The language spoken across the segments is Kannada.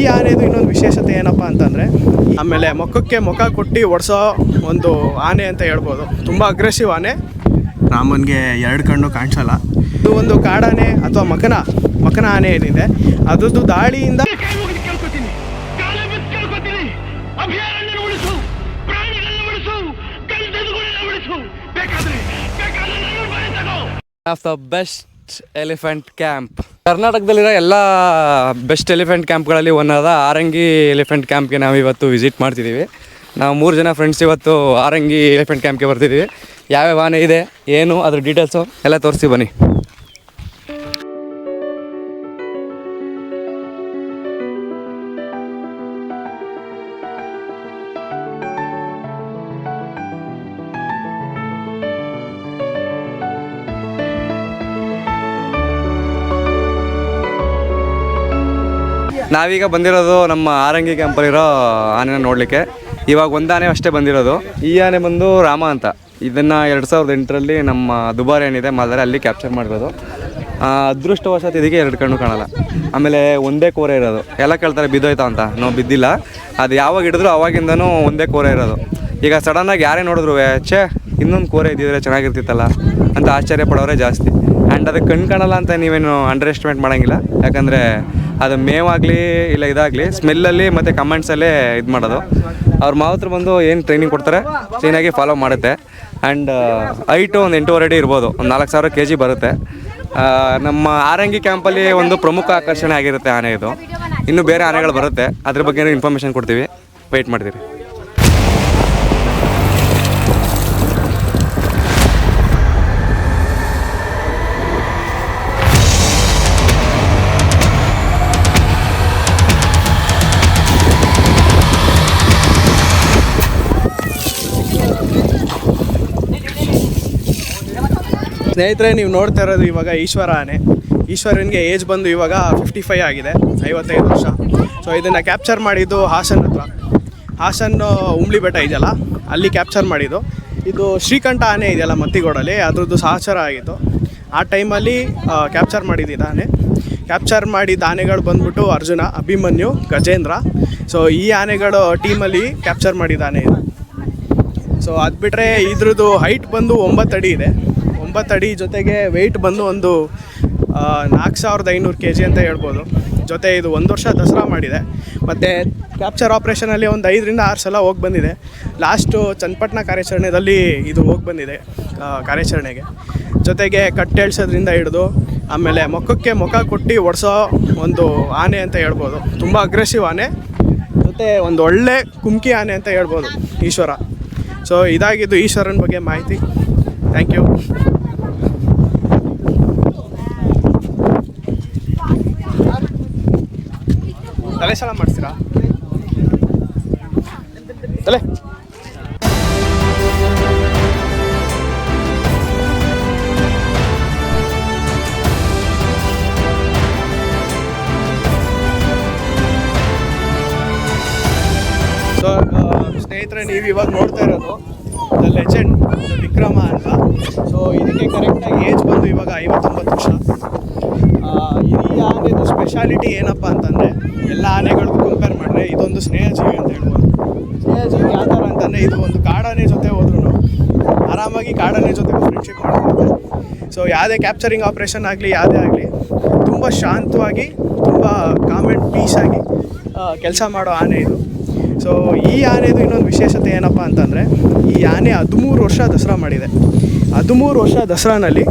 ಈ ಆನೆದು ಇನ್ನೊಂದು ವಿಶೇಷತೆ ಏನಪ್ಪ ಅಂತಂದರೆ ಆಮೇಲೆ ಮುಖಕ್ಕೆ ಮುಖ ಕೊಟ್ಟು ಒಡಿಸೋ ಒಂದು ಆನೆ ಅಂತ ಹೇಳ್ಬೋದು. ತುಂಬ ಅಗ್ರೆಸಿವ್ ಆನೆ. ರಾಮನ್ಗೆ ಎರಡು ಕಣ್ಣು ಕಾಣಿಸಲ್ಲ. ಇದು ಒಂದು ಕಾಡಾನೆ ಅಥವಾ ಮಕನ ಮಕನ ಆನೆ ಏನಿದೆ ಅದರದ್ದು ದಾಳಿಯಿಂದ ಕೈ ಮುಗಿದು ಕೇಳ್ಕೊತೀನಿ. ಕಾಲ ಬಿದ್ದು ಕೇಳ್ಕೊತೀನಿ. ಅಭಯಾರಣ್ಯ ಉಳಿಸು ಪ್ರಾಣಿಗಳನ್ನ ಉಳಿಸು ಗಂಧದುಗಳನ್ನ ಉಳಿಸು. ಬೇಕಾದ್ರೆ ಬೇಕಾದ್ರೆ ನನ್ನ ಬಾಯಿ ತಗೋ. Of the best elephant camp ಕರ್ನಾಟಕದಲ್ಲಿರೋ ಎಲ್ಲ ಬೆಸ್ಟ್ ಎಲಿಫೆಂಟ್ ಕ್ಯಾಂಪ್ಗಳಲ್ಲಿ ಒಂದಾದ ಆರಂಗಿ ಎಲಿಫೆಂಟ್ ಕ್ಯಾಂಪ್ಗೆ ನಾವು ಇವತ್ತು ವಿಸಿಟ್ ಮಾಡ್ತಿದ್ದೀವಿ ನಾವು ಮೂರು ಜನ ಫ್ರೆಂಡ್ಸ್ ಇವತ್ತು ಆರಂಗಿ ಎಲಿಫೆಂಟ್ ಕ್ಯಾಂಪ್ಗೆ ಬರ್ತಿದ್ದೀವಿ ಯಾವ್ಯಾವ ಆನೆ ಇದೆ, ಏನು, ಅದ್ರ ಡೀಟೇಲ್ಸು ಎಲ್ಲ ತೋರಿಸಿ ಬನ್ನಿ. ನಾವೀಗ ಬಂದಿರೋದು ನಮ್ಮ ಆರಂಗಿ ಕ್ಯಾಂಪಲ್ಲಿರೋ ಆನೆನ ನೋಡಲಿಕ್ಕೆ. ಇವಾಗ ಒಂದು ಆನೆ ಅಷ್ಟೇ ಬಂದಿರೋದು. ಈ ಆನೆ ಬಂದು ರಾಮ ಅಂತ. ಇದನ್ನು ಎರಡು ಸಾವಿರದ ಎಂಟರಲ್ಲಿ ನಮ್ಮ ದುಬಾರಿ ಏನಿದೆ ಮಾದರೆ ಅಲ್ಲಿ ಕ್ಯಾಪ್ಚರ್ ಮಾಡಿರೋದು. ಅದೃಷ್ಟವಶಾತ್ ಇದಕ್ಕೆ ಎರಡು ಕಣ್ಣು ಕಾಣಲ್ಲ. ಆಮೇಲೆ ಒಂದೇ ಕೋರೆ ಇರೋದು. ಎಲ್ಲ ಕೇಳ್ತಾರೆ, ಬಿದ್ದೋಯ್ತಾ ಅಂತ. ನಾವು ಬಿದ್ದಿಲ್ಲ. ಅದು ಯಾವಾಗ ಹಿಡಿದ್ರು ಅವಾಗಿಂದನೂ ಒಂದೇ ಕೋರೆ ಇರೋದು. ಈಗ ಸಡನ್ನಾಗಿ ಯಾರೇ ನೋಡಿದ್ರು ಛೇ, ಇನ್ನೊಂದು ಕೋರೆ ಇದ್ದಿದ್ರೆ ಚೆನ್ನಾಗಿರ್ತಿತ್ತಲ್ಲ ಅಂತ ಆಶ್ಚರ್ಯ ಪಡೋರೇ ಜಾಸ್ತಿ. ಆ್ಯಂಡ್ ಅದಕ್ಕೆ ಕಣ್ಣು ಕಾಣಲ್ಲ ಅಂತ ನೀವೇನು ಅಂಡರ್ ಎಸ್ಟಿಮೇಟ್ ಮಾಡೋಂಗಿಲ್ಲ. ಯಾಕಂದರೆ ಅದು ಮೇವಾಗಲಿ ಇಲ್ಲ ಇದಾಗಲಿ ಸ್ಮೆಲ್ಲಲ್ಲಿ ಮತ್ತು ಕಮೆಂಟ್ಸಲ್ಲೇ ಇದು ಮಾಡೋದು. ಅವ್ರ ಮಾತ್ರ ಬಂದು ಏನು ಟ್ರೈನಿಂಗ್ ಕೊಡ್ತಾರೆ ಚೆನ್ನಾಗಿ ಫಾಲೋ ಮಾಡುತ್ತೆ. ಆ್ಯಂಡ್ ಹೈಟು ಒಂದು ಎಂಟೂವರೆ ಅಡಿ ಇರ್ಬೋದು, ಒಂದು ನಾಲ್ಕು ಸಾವಿರ ಕೆ ಜಿ ಬರುತ್ತೆ ನಮ್ಮ ಆರಂಗಿ ಕ್ಯಾಂಪಲ್ಲಿ ಒಂದು ಪ್ರಮುಖ ಆಕರ್ಷಣೆ ಆಗಿರುತ್ತೆ ಆನೆ ಇದು. ಇನ್ನು ಬೇರೆ ಆನೆಗಳು ಬರುತ್ತೆ, ಅದ್ರ ಬಗ್ಗೆ ಇನ್ಫಾರ್ಮೇಷನ್ ಕೊಡ್ತೀವಿ. ವೆಯ್ಟ್ ಮಾಡ್ತೀರಿ. ಸ್ನೇಹಿತರೆ, ನೀವು ನೋಡ್ತಾ ಇರೋದು ಇವಾಗ ಈಶ್ವರ ಆನೆ ಈಶ್ವರನಿಗೆ ಏಜ್ ಬಂದು ಇವಾಗ ಫಿಫ್ಟಿ ಫೈವ್ ಆಗಿದೆ, ಐವತ್ತೈದು ವರ್ಷ. ಸೊ ಇದನ್ನು ಕ್ಯಾಪ್ಚರ್ ಮಾಡಿದ್ದು ಹಾಸನ್ ಹತ್ರ. ಹಾಸನ್ ಉಂಬ್ಳಿ ಬೆಟ್ಟ ಇದೆಯಲ್ಲ, ಅಲ್ಲಿ ಕ್ಯಾಪ್ಚರ್ ಮಾಡಿದ್ದು. ಇದು ಶ್ರೀಕಂಠ ಆನೆ ಇದೆಯಲ್ಲ ಮತ್ತಿಗೋಡಲ್ಲಿ, ಅದರದ್ದು ಸಹಚರ ಆಗಿತ್ತು. ಆ ಟೈಮಲ್ಲಿ ಕ್ಯಾಪ್ಚರ್ ಮಾಡಿದ್ದು ಆನೆ. ಕ್ಯಾಪ್ಚರ್ ಮಾಡಿದ ಆನೆಗಳು ಬಂದ್ಬಿಟ್ಟು ಅರ್ಜುನ, ಅಭಿಮನ್ಯು, ಗಜೇಂದ್ರ. ಸೊ ಈ ಆನೆಗಳು ಟೀಮಲ್ಲಿ ಕ್ಯಾಪ್ಚರ್ ಮಾಡಿದ ಆನೆ ಇದು. ಸೊ ಅದು ಬಿಟ್ಟರೆ ಇದ್ರದ್ದು ಹೈಟ್ ಬಂದು ಒಂಬತ್ತು ಅಡಿ ಇದೆ. ಒಂಬತ್ತು ಅಡಿ ಜೊತೆಗೆ ವೆಯ್ಟ್ ಬಂದು ಒಂದು ನಾಲ್ಕು ಸಾವಿರದ ಐನೂರು ಕೆ ಜಿ ಅಂತ ಹೇಳ್ಬೋದು. ಜೊತೆ ಇದು ಒಂದು ವರ್ಷ ದಸರಾ ಮಾಡಿದೆ. ಮತ್ತು ಕ್ಯಾಪ್ಚರ್ ಆಪ್ರೇಷನಲ್ಲಿ ಒಂದು ಐದರಿಂದ ಆರು ಸಲ ಹೋಗಿ ಬಂದಿದೆ. ಲಾಸ್ಟು ಚನ್ನಪಟ್ಟಣ ಕಾರ್ಯಾಚರಣೆಯಲ್ಲಿ ಇದು ಹೋಗಿ ಬಂದಿದೆ ಕಾರ್ಯಾಚರಣೆಗೆ. ಜೊತೆಗೆ ಕಟ್ಟೆಳ್ಸೋದ್ರಿಂದ ಹಿಡಿದು, ಆಮೇಲೆ ಮುಖಕ್ಕೆ ಮುಖ ಕೊಟ್ಟು ಒಡಿಸೋ ಒಂದು ಆನೆ ಅಂತ ಹೇಳ್ಬೋದು. ತುಂಬ ಅಗ್ರೆಸಿವ್ ಆನೆ. ಜೊತೆ ಒಂದು ಒಳ್ಳೆ ಕುಮ್ಕಿ ಆನೆ ಅಂತ ಹೇಳ್ಬೋದು, ಈಶ್ವರ. ಸೊ ಇದಾಗಿದ್ದು ಈಶ್ವರನ ಬಗ್ಗೆ ಮಾಹಿತಿ. ಥ್ಯಾಂಕ್ ಯು ತಲೆ ಸಲ ಮಾಡಿಸ್ತೀರಾ ತಲೆ ಸೊ ಸ್ನೇಹಿತರೆ ನೀವು ಇವಾಗ ನೋಡ್ತಾ ಇರೋದು ದ ಲೆಜೆಂಡ್ ವಿಕ್ರಮ ಅಂತ. ಸೊ ಇದಕ್ಕೆ ಕರೆಕ್ಟಾಗಿ ಏಜ್ ಬಂದು ಇವಾಗ ಐವತ್ತೊಂಬತ್ತು ವರ್ಷ. ಆ, ಈ ಆನೆದು ಸ್ಪೆಷಾಲಿಟಿ ಏನಪ್ಪ ಅಂತಂದರೆ ಎಲ್ಲ ಆನೆಗಳಿಗೂ ಕಂಪೇರ್ ಮಾಡಿದ್ರೆ ಇದೊಂದು ಸ್ನೇಹಜೀವಿ ಅಂತ ಹೇಳ್ಬೋದು. ಸ್ನೇಹಜೀವಿ ಯಾವ ಥರ ಅಂತಂದರೆ ಇದು ಒಂದು ಕಾಡನೆ ಜೊತೆ ಹೋದ್ರೂ ಆರಾಮಾಗಿ ಕಾಡನೆ ಜೊತೆ ಫ್ರೆಂಡ್ಶಿಪ್ ಮಾಡ್ಬೋದು. ಸೊ ಯಾವುದೇ ಕ್ಯಾಪ್ಚರಿಂಗ್ ಆಪ್ರೇಷನ್ ಆಗಲಿ, ಯಾವುದೇ ಆಗಲಿ, ತುಂಬ ಶಾಂತವಾಗಿ, ತುಂಬ ಕಾಮೆಂಟ್ ಪೀಸಾಗಿ ಕೆಲಸ ಮಾಡೋ ಆನೆ ಇದು. ಸೊ ಈ ಆನೆದು ಇನ್ನೊಂದು ವಿಶೇಷತೆ ಏನಪ್ಪ ಅಂತಂದರೆ, ಈ ಆನೆ ಹದಿಮೂರು ವರ್ಷ ದಸರಾ ಮಾಡಿದೆ. ಹದಿಮೂರು ವರ್ಷ ದಸರಾನಲ್ಲಿ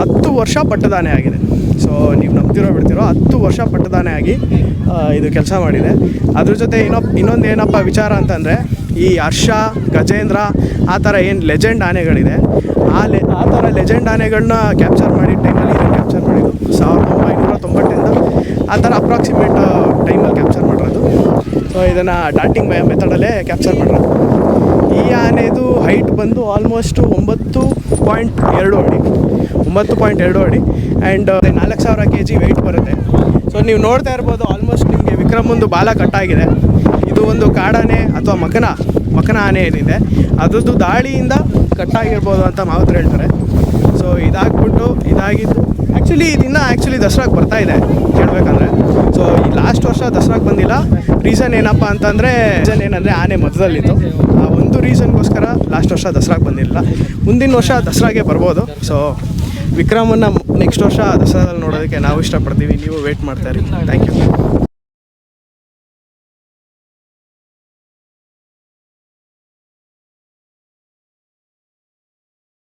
ಹತ್ತು ವರ್ಷ ಪಟ್ಟದಾನೆ ಆಗಿದೆ. ಸೊ ನೀವು ನಂಬ್ತಿರೋ ಬಿಡ್ತಿರೋ? ಹತ್ತು ವರ್ಷ ಪಟ್ಟದಾನೆ ಆಗಿ ಇದು ಕೆಲಸ ಮಾಡಿದೆ. ಅದ್ರ ಜೊತೆ ಇನ್ನೊಬ್, ಇನ್ನೊಂದು ಏನಪ್ಪ ವಿಚಾರ ಅಂತಂದರೆ, ಈ ಹರ್ಷ, ಗಜೇಂದ್ರ, ಆ ಥರ ಏನು ಲೆಜೆಂಡ್ ಆನೆಗಳಿದೆ. ಆ ಲೆ ಆ ಥರ ಲೆಜೆಂಡ್ ಆನೆಗಳನ್ನ ಕ್ಯಾಪ್ಚರ್ ಮಾಡಿ ಟೈಮಲ್ಲಿ ಕ್ಯಾಪ್ಚರ್ ಮಾಡಿದ್ದು ಸಾವಿರದ ಒಂಬೈನೂರ ತೊಂಬತ್ತರಿಂದ ಆ ಥರ ಅಪ್ರಾಕ್ಸಿಮೇಟ್ ಟೈಮಲ್ಲಿ ಕ್ಯಾಪ್ಚರ್ ಮಾಡಿರೋದು. ಸೊ ಇದನ್ನು ಡಾಟಿಂಗ್ ಮೆಥಡಲ್ಲೇ ಕ್ಯಾಪ್ಚರ್ ಮಾಡಿರೋದು. ಈ ಆನೆದು ಹೈಟ್ ಬಂದು ಆಲ್ಮೋಸ್ಟ್ ಒಂಬತ್ತು ಪಾಯಿಂಟ್ ಎರಡು ಅಡಿ. ಒಂಬತ್ತು ಪಾಯಿಂಟ್ ಎರಡು ಅಡಿ. ಆ್ಯಂಡ್ ನಾಲ್ಕು ಸಾವಿರ ಕೆ ಜಿ ವೆಯ್ಟ್ ಬರುತ್ತೆ. ಸೊ ನೀವು ನೋಡ್ತಾ ಇರ್ಬೋದು ಆಲ್ಮೋಸ್ಟ್ ನಿಮಗೆ ವಿಕ್ರಮಂದು ಬಾಲ ಕಟ್ಟಾಗಿದೆ ಇದು ಒಂದು ಕಾಡಾನೆ ಅಥವಾ ಮಕನ ಮಕನ ಆನೆ ಏನಿದೆ. ಅದರದ್ದು ದಾಳಿಯಿಂದ ಕಟ್ಟಾಗಿರ್ಬೋದು ಅಂತ ಮಾವತ್ರ ಹೇಳ್ತಾರೆ. ಸೊ ಇದಾಗ್ಬಿಟ್ಟು, ಇದಾಗಿದ್ದು ಆ್ಯಕ್ಚುಲಿ ದಿನ ಆ್ಯಕ್ಚುಲಿ ದಸರಾಗೆ ಬರ್ತಾ ಇದೆ ಹೇಳ್ಬೇಕಂದ್ರೆ ಸೊ ಲಾಸ್ಟ್ ವರ್ಷ ದಸರಾಗೆ ಬಂದಿಲ್ಲ. ರೀಸನ್ ಏನಪ್ಪ ಅಂತಂದರೆ ರೀಸನ್ ಏನಂದರೆ ಆನೆ ಮಧ್ಯದಲ್ಲಿತ್ತು. ಆ ಒಂದು ರೀಸನ್ಗೋಸ್ಕರ ಲಾಸ್ಟ್ ವರ್ಷ ದಸರಾಗೆ ಬಂದಿಲ್ಲ. ಮುಂದಿನ ವರ್ಷ ದಸರಾಗೆ ಬರ್ಬೋದು. ಸೊ ವಿಕ್ರಮನ್ನು ನೆಕ್ಸ್ಟ್ ವರ್ಷ ದಸರಾದಲ್ಲಿ ನೋಡೋದಕ್ಕೆ ನಾವು ಇಷ್ಟಪಡ್ತೀವಿ. ನೀವು ವೇಟ್ ಮಾಡ್ತಾ ಇರಿ. Thank you